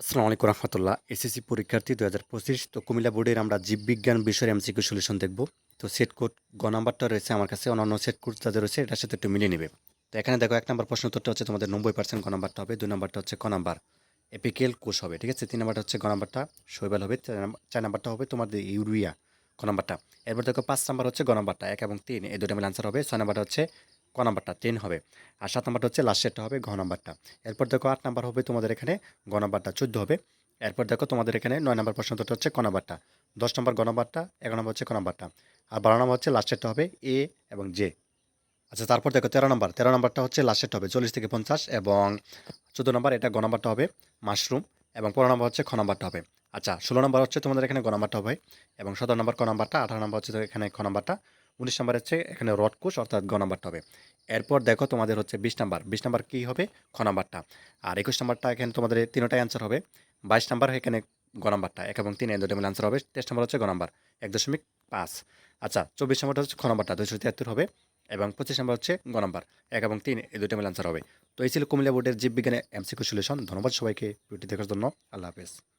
আসসালামু আলাইকুম রহমতুল্লাহ। এসএসসি পরীক্ষার্থী দু হাজার পঁচিশ, তো কুমিল্লা বোর্ডের আমরা জীববিজ্ঞান বিষয়ের এমসিকিউ সলিউশন দেখব। তো সেট কোড গ নাম্বারটা রয়েছে আমার কাছে, অন্যান্য সেট কোড যাদের রয়েছে এটার সাথে একটু মিলিয়ে নেবে। তো এখানে দেখো এক নম্বর প্রশ্ন উত্তরটা হচ্ছে তোমাদের নব্বই পার্সেন্ট গ নাম্বারটা হবে, দুই নাম্বারটা হচ্ছে ক নাম্বার। এপিকেল কোষ হবে, ঠিক আছে? তিন নাম্বারটা হচ্ছে গ নাম্বারটা, শৈবাল হবে, চার নাম্বার- নাম্বারটা হবে তোমাদের ইউরিয়া ক নাম্বারটা। এরপর দেখো পাঁচ নাম্বার হচ্ছে গ নাম্বারটা, এক এবং তিন, এই দুটো মিলে আনসার হবে। ছয় নাম্বারটা হচ্ছে ক নাম্বারটা? টেন হবে। আর সাত নাম্বারটা হচ্ছে লাস্টেরটা হবে ঘ নাম্বারটা। এরপর দেখো আট নাম্বার হবে তোমাদের এখানে গ নাম্বারটা চোদ্দ হবে। এরপর দেখো তোমাদের এখানে নয় নম্বর প্রশ্নটা হচ্ছে ক নাম্বারটা। দশ নম্বর গ নাম্বারটা, এগারো নম্বর হচ্ছে ক নাম্বারটা। আর বারো নম্বর হচ্ছে লাস্টেরটা হবে এ এবং জে। আচ্ছা তারপর দেখো তেরো নম্বর। তেরো নম্বরটা হচ্ছে লাস্টেরটা হবে চল্লিশ থেকে পঞ্চাশ এবং চোদ্দ নম্বর এটা গ নাম্বারটা হবে মাশরুম এবং পনেরো নম্বর হচ্ছে খ নাম্বারটা হবে। আচ্ছা ষোলো নম্বর হচ্ছে তোমাদের এখানে গ নাম্বারটা হবে এবং সতেরো নম্বর ক নাম্বারটা, আঠারো নম্বর হচ্ছে এখানে খ নাম্বারটা। উনিশ নম্বর হচ্ছে এখানে রডকুশ অর্থাৎ গ নাম্বারটা হবে। এরপর দেখো তোমাদের হচ্ছে বিশ নাম্বার। বিশ নাম্বার কী হবে? খ নাম্বারটা। আর একুশ নাম্বারটা এখানে তোমাদের তিনটাই অ্যান্সার হবে। বাইশ নাম্বার এখানে গ নাম্বারটা। এক এবং তিন এই দুটো মিলে আনসার হবে। তেইশ নাম্বার হচ্ছে গ নাম্বার। এক দশমিক পাঁচ। আচ্ছা চব্বিশ নাম্বারটা হচ্ছে খ নাম্বারটা। দুশো তিয়াত্তর হবে। এবং পঁচিশ নাম্বার হচ্ছে গ নাম্বার। এক এবং তিন এই দুটো মিলে আনসার হবে। তো এই ছিল কুমিল্লা বোর্ডের জীববিজ্ঞানের এমসিকিউ সলিউশন। ধন্যবাদ সবাইকে। ভিডিওটি দেখার জন্য আল্লাহ হাফেজ।